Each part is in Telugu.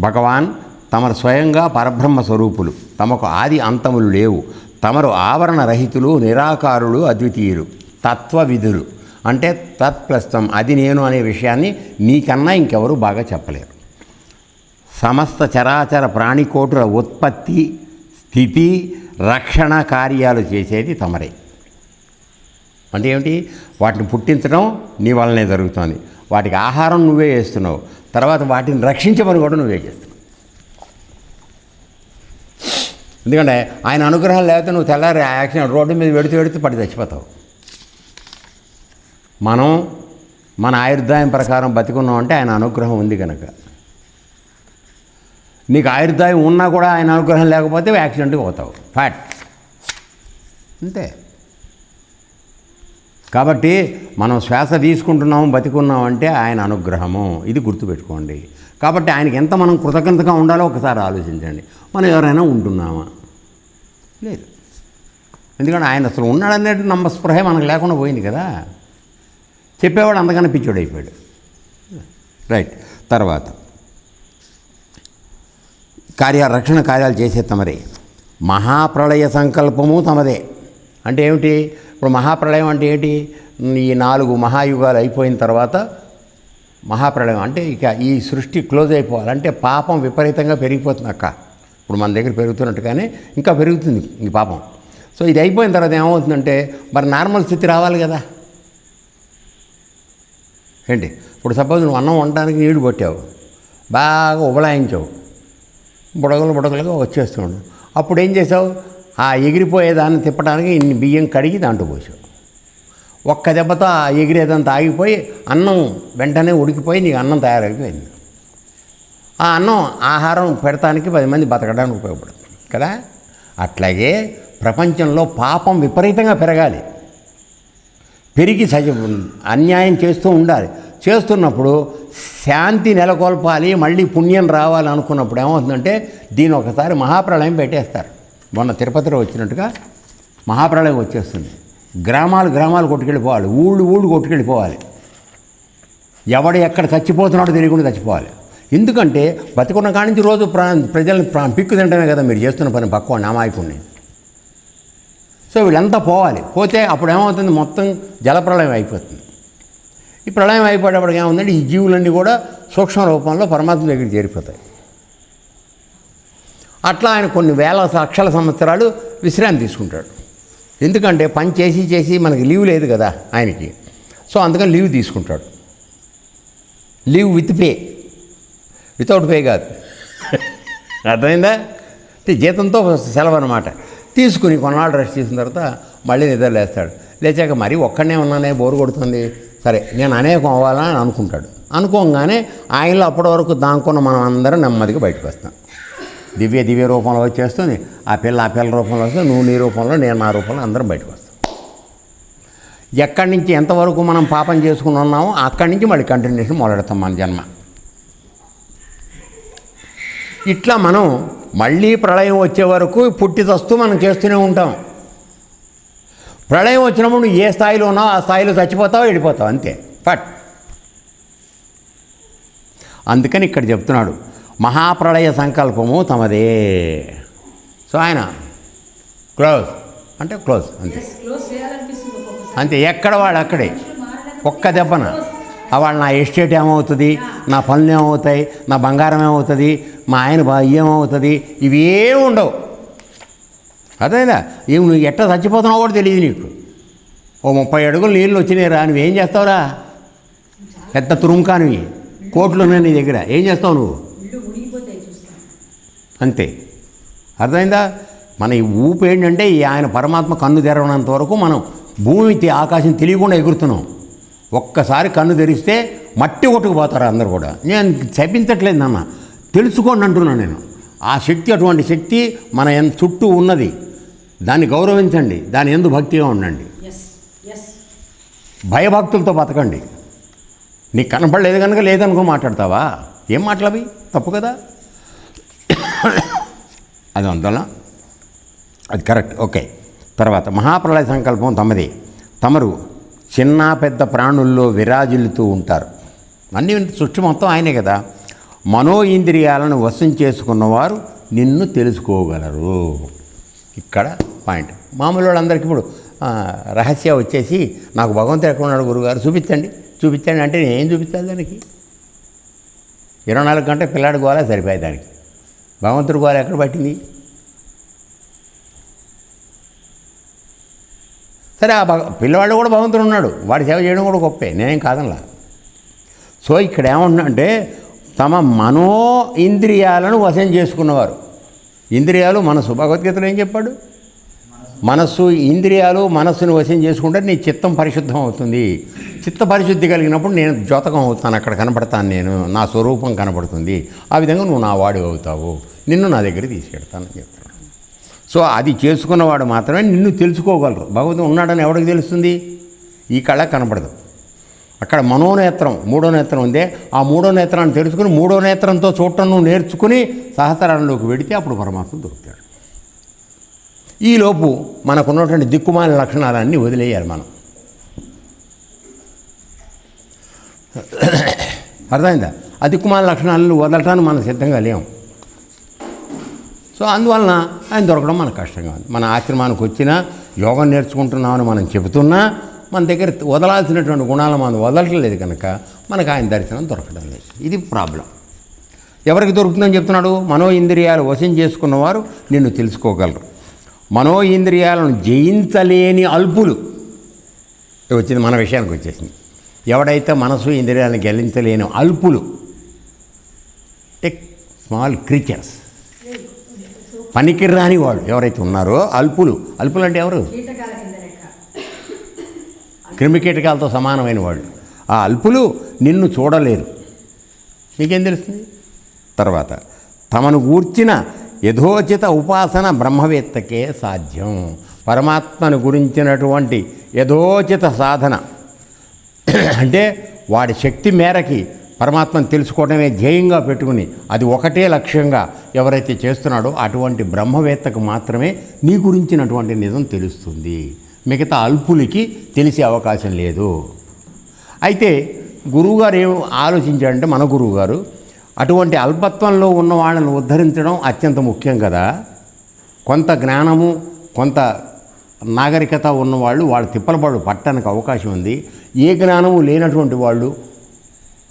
భగవాన్ తమరు స్వయంగా పరబ్రహ్మ స్వరూపులు. తమకు ఆది అంతములు లేవు. తమరు ఆవరణ రహితులు నిరాకారులు అద్వితీయులు తత్వవిధులు అంటే తత్ప్రస్తుతం అది నేను అనే విషయాన్ని నీకన్నా ఇంకెవరు బాగా చెప్పలేరు. సమస్త చరాచర ప్రాణికోటుల ఉత్పత్తి స్థితి రక్షణ కార్యాలు చేసేది తమరే. అంటే ఏమిటి? వాటిని పుట్టించడం నీ వల్లనే జరుగుతుంది. వాటికి ఆహారం నువ్వే వేస్తున్నావు. తర్వాత వాటిని రక్షించమని కూడా నువ్వే చేస్తున్నావు ఎందుకంటే ఆయన అనుగ్రహం లేకపోతే నువ్వు తెల్లారి యాక్సిడెంట్ రోడ్డు మీద వెడితే వెడితే పడి చచ్చిపోతావు. మనం మన ఆయుర్దాయం ప్రకారం బతికున్నాం అంటే ఆయన అనుగ్రహం ఉంది కనుక నీకు ఆయుర్దాయం ఉన్నా కూడా ఆయన అనుగ్రహం లేకపోతే యాక్సిడెంట్కి పోతావు. ఫ్యాట్ అంతే. కాబట్టి మనం శ్వాస తీసుకుంటున్నాము బతికున్నాం అంటే ఆయన అనుగ్రహము. ఇది గుర్తుపెట్టుకోండి. కాబట్టి ఆయనకి ఎంత మనం కృతజ్ఞతగా ఉండాలో ఒకసారి ఆలోచించండి. మనం ఎవరైనా ఉంటున్నామా? లేదు. ఎందుకంటే ఆయన అసలు ఉన్నాడనేది నమ్మ స్పృహ మనకు లేకుండా పోయింది కదా. చెప్పేవాడు అంతకన్నా పిచ్చోడు అయిపోయాడు రైట్. తర్వాత. కార్య రక్షణ కార్యాలు చేసే తమరే. మహాప్రళయ సంకల్పము తమదే. అంటే ఏమిటి? ఇప్పుడు మహాప్రళయం అంటే ఏంటి? ఈ నాలుగు మహాయుగాలు అయిపోయిన తర్వాత మహాప్రళయం అంటే ఇక ఈ సృష్టి క్లోజ్ అయిపోవాలంటే పాపం విపరీతంగా పెరిగిపోతుంది అక్క. ఇప్పుడు మన దగ్గర పెరుగుతున్నట్టుగానే ఇంకా పెరుగుతుంది ఈ పాపం. సో ఇది అయిపోయిన తర్వాత ఏమవుతుందంటే మరి నార్మల్ స్థితి రావాలి కదా. ఏంటి? ఇప్పుడు సపోజ్ నువ్వు అన్నం వండడానికి నీళ్ళు కొట్టావు. బాగా ఉబలాయించావు. బుడగలు బుడగలుగా వచ్చేస్తున్నాడు అప్పుడు ఏం చేసావు? ఆ ఎగిరిపోయేదాన్ని తిప్పడానికి ఇన్ని బియ్యం కడిగి దాంట్లో పోసావు. ఒక్క దెబ్బతో ఆ ఎగిరేదంతా ఆగిపోయి అన్నం వెంటనే ఉడికిపోయి నీకు అన్నం తయారైపోయింది. ఆ అన్నం ఆహారం పెడతానికి పది మంది బతకడానికి ఉపయోగపడుతుంది కదా? అట్లాగే ప్రపంచంలో పాపం విపరీతంగా పెరగాలి. పెరిగి సజ అన్యాయం చేస్తూ ఉండాలి. చేస్తున్నప్పుడు శాంతి నెలకొల్పాలి మళ్ళీ పుణ్యం రావాలి అనుకున్నప్పుడు ఏమవుతుందంటే దీని ఒకసారి మహాప్రళయం పెట్టేస్తారు. మొన్న తిరుపతిలో వచ్చినట్టుగా మహాప్రళయం వచ్చేస్తుంది. గ్రామాలు గ్రామాలు కొట్టుకెళ్ళిపోవాలి. ఊళ్ళు ఊళ్ళు కొట్టుకెళ్ళిపోవాలి. ఎవడు ఎక్కడ చచ్చిపోతున్నాడో తెలియకుండా చచ్చిపోవాలి. ఎందుకంటే బతికున్న కాడి నుంచి రోజు ప్రా ప్రజలను ప్రా పిక్కు తింటమే కదా మీరు చేస్తున్న పని పక్కవ నామాయకుడిని సో వీళ్ళంతా పోవాలి. పోతే అప్పుడు ఏమవుతుంది? మొత్తం జలప్రళయం అయిపోతుంది. ఈ ప్రళయం అయిపోయేటప్పటికి ఏముందంటే ఈ జీవులన్నీ కూడా సూక్ష్మ రూపంలో పరమాత్మ దగ్గరికి చేరిపోతాయి. అట్లా ఆయన కొన్ని వేల లక్షల సంవత్సరాలు విశ్రాంతి తీసుకుంటాడు. ఎందుకంటే పని చేసి చేసి మనకి లీవ్ లేదు కదా ఆయనకి. సో అందుకని లీవ్ తీసుకుంటాడు. Leave with pay. Without pay కాదు. అర్థమైందా? అంటే జీతంతో సెలవు అనమాట తీసుకుని కొన్నాళ్ళు రెస్ట్ చేసిన తర్వాత మళ్ళీ నిద్ర లేస్తాడు. లేచాక మరీ ఒక్కడనే ఉన్నానే బోరు కొడుతుంది. సరే నేను అనేకం అవ్వాలని అనుకుంటాడు. అనుకోగానే ఆయనలో అప్పటి వరకు దాంకున్న మనం అందరం నెమ్మదిగా బయటకు వస్తాం. దివ్య దివ్య రూపంలో వచ్చేస్తుంది ఆ పిల్ల ఆ పిల్ల రూపంలో వస్తుంది నువ్వు నీ రూపంలో నేను నా రూపంలో అందరం బయటకు వస్తాం. ఎక్కడి నుంచి ఎంతవరకు మనం పాపం చేసుకుని ఉన్నామో అక్కడి నుంచి మళ్ళీ కంటిన్యూషన్ మొదలెడతాం మన జన్మ. ఇట్లా మనం మళ్ళీ ప్రళయం వచ్చే వరకు పుట్టి తస్తూ మనం చేస్తూనే ఉంటాం. ప్రళయం వచ్చినప్పుడు నువ్వు ఏ స్థాయిలో ఉన్నావు ఆ స్థాయిలో చచ్చిపోతావు వెళ్ళిపోతావు అంతే. ఫట్. అందుకని ఇక్కడ చెప్తున్నాడు మహాప్రళయ సంకల్పము తమదే. సో ఆయన క్లోజ్. అంటే క్లోజ్ అంతే. అంతే ఎక్కడ వాడు అక్కడే. ఒక్క దెబ్బన. ఆ వాడు నా ఎస్టేట్ ఏమవుతుంది? నా పనులు ఏమవుతాయి? నా బంగారం ఏమవుతుంది? మా ఆయన ఏమవుతుంది? ఇవి ఏమి ఉండవు. అదేనా ఏమి నువ్వు ఎట్ట చచ్చిపోతున్నావు కూడా తెలియదు నీకు. ఓ ముప్పై అడుగులు నీళ్ళు వచ్చినాయి రా నువ్వేం చేస్తావురా? పెద్ద తురుముకానివి కోట్లు ఉన్నాయి నీ దగ్గర. ఏం చేస్తావు నువ్వు? అంతే. అర్థమైందా? మన ఈ ఊపు ఏంటంటే ఈ ఆయన పరమాత్మ కన్ను తెరవనంత వరకు మనం భూమి ఆకాశం తెలియకుండా ఎగురుతున్నాం. ఒక్కసారి కన్ను తెరిస్తే మట్టి కొట్టుకుపోతారు అందరు కూడా. నేను చెప్పించట్లేదు నాన్న. తెలుసుకోండి అంటున్నాను నేను. ఆ శక్తి అటువంటి శక్తి మన చుట్టూ ఉన్నది. దాన్ని గౌరవించండి. దాని ఎందు భక్తిగా ఉండండి. భయభక్తులతో బతకండి. నీకు కనపడలేదు కనుక లేదనుకో మాట్లాడతావా? ఏం మాటలవి? తప్పు కదా? అది అందువల్ల అది కరెక్ట్. ఓకే. తర్వాత మహాప్రళయ సంకల్పం తమది. తమరు చిన్న పెద్ద ప్రాణుల్లో విరాజిల్లుతూ ఉంటారు. అన్ని సృష్టి మొత్తం ఆయనే కదా. మనో ఇంద్రియాలను వశం చేసుకున్నవారు నిన్ను తెలుసుకోగలరు. ఇక్కడ పాయింట్. మామూలు వాళ్ళందరికీ ఇప్పుడు రహస్య వచ్చేసి నాకు భగవంతుడు ఎక్కడ ఉన్నాడు గురుగారు? చూపించండి. చూపించండి అంటే నేను ఏం చూపించాలి దానికి? ఇరవై నాలుగు గంటల పిల్లాడు గోలే సరిపోయే దానికి భగవంతుడి గోల ఎక్కడ పట్టింది? సరే ఆ భగ పిల్లవాడు కూడా భగవంతుడు ఉన్నాడు. వాడి సేవ చేయడం కూడా గొప్పే. నేనేం కాదనలా. సో ఇక్కడ ఏమంటుందంటే తమ మనో ఇంద్రియాలను వశం చేసుకున్నవారు. ఇంద్రియాలు మనసు భగవద్గీతలో ఏం చెప్పాడు? మనస్సు ఇంద్రియాలు మనస్సును వశం చేసుకుంటే నీ చిత్తం పరిశుద్ధం అవుతుంది. చిత్త పరిశుద్ధి కలిగినప్పుడు నేను జ్యోతకం అవుతాను. అక్కడ కనపడతాను నేను. నా స్వరూపం కనపడుతుంది. ఆ విధంగా నువ్వు నా వాడి అవుతావు. నిన్ను నా దగ్గర తీసుకెళ్తానని చెప్తాడు సో అది చేసుకున్నవాడు మాత్రమే నిన్ను తెలుసుకోగలరు. భగవంతుడు ఉన్నాడని ఎవరికి తెలుస్తుంది? ఈ కళ కనపడదు. అక్కడ మనోనేత్రం మూడో నేత్రం ఉందే. ఆ మూడో నేత్రాన్ని తెలుసుకుని మూడో నేత్రంతో చూడటం నువ్వు నేర్చుకుని సహస్రారంలోకి వెడితే అప్పుడు పరమాత్మ దొరుకుతాడు. ఈలోపు మనకున్నటువంటి దిక్కుమాల లక్షణాలన్నీ వదిలేయాలి మనం. అర్థమైందా? ఆ దిక్కుమాల లక్షణాలను వదలటానికి మనం సిద్ధంగా లేము. సో అందువలన ఆయన దొరకడం మనకు కష్టంగా ఉంది మన ఆశ్రమానికి వచ్చినా యోగం నేర్చుకుంటున్నామని మనం చెబుతున్నా మన దగ్గర వదలాల్సినటువంటి గుణాలు మనం వదలట్లేదు కనుక మనకు ఆయన దర్శనం దొరకడం లేదు. ఇది ప్రాబ్లం. ఎవరికి దొరుకుతుందని చెప్తున్నాడు? మనో ఇంద్రియాలు వశం చేసుకున్నవారు నిన్ను తెలుసుకోగలరు. మనో ఇంద్రియాలను జయించలేని అల్పులు. వచ్చింది మన విషయానికి వచ్చేసింది. ఎవడైతే మనసు ఇంద్రియాలను గెలించలేని అల్పులు టెక్ స్మాల్ క్రీచర్స్. పనికిరాని వాళ్ళు ఎవరైతే ఉన్నారో అల్పులు. అల్పులు అంటే ఎవరు? క్రిమి కీటకాలతో క్రిమికీటకాలతో సమానమైన వాళ్ళు. ఆ అల్పులు నిన్ను చూడలేరు. మీకేం తెలుస్తుంది? తర్వాత తమను గూర్చిన యథోచిత ఉపాసన బ్రహ్మవేత్తకే సాధ్యం. పరమాత్మను గురించినటువంటి యథోచిత సాధన. అంటే వాడి శక్తి మేరకి పరమాత్మను తెలుసుకోవడమే ధ్యేయంగా పెట్టుకుని అది ఒకటే లక్ష్యంగా ఎవరైతే చేస్తున్నాడో అటువంటి బ్రహ్మవేత్తకు మాత్రమే నీ గురించినటువంటి నిజం తెలుస్తుంది. మిగతా అల్పులకి తెలిసే అవకాశం లేదు. అయితే గురువుగారు ఏం ఆలోచించాడంటే మన గురువుగారు అటువంటి అల్పత్వంలో ఉన్న వాళ్ళని ఉద్ధరించడం అత్యంత ముఖ్యం కదా. కొంత జ్ఞానము కొంత నాగరికత ఉన్నవాళ్ళు వాళ్ళ తిప్పలపాడు పట్టడానికి అవకాశం ఉంది. ఏ జ్ఞానము లేనటువంటి వాళ్ళు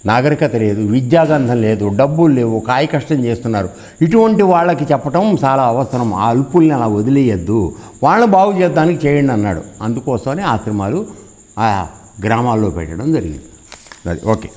నాగరికత లేదు విద్యాగంధం లేదు డబ్బులు లేవు కాయ కష్టం చేస్తున్నారు. ఇటువంటి వాళ్ళకి చెప్పటం చాలా అవసరం. ఆ అల్పుల్ని అలా వదిలేయద్దు. వాళ్ళని బాగు చేద్దానికి చేయండి అన్నాడు. అందుకోసమని ఆశ్రమాలు ఆ గ్రామాల్లో పెట్టడం జరిగింది. అది ఓకే.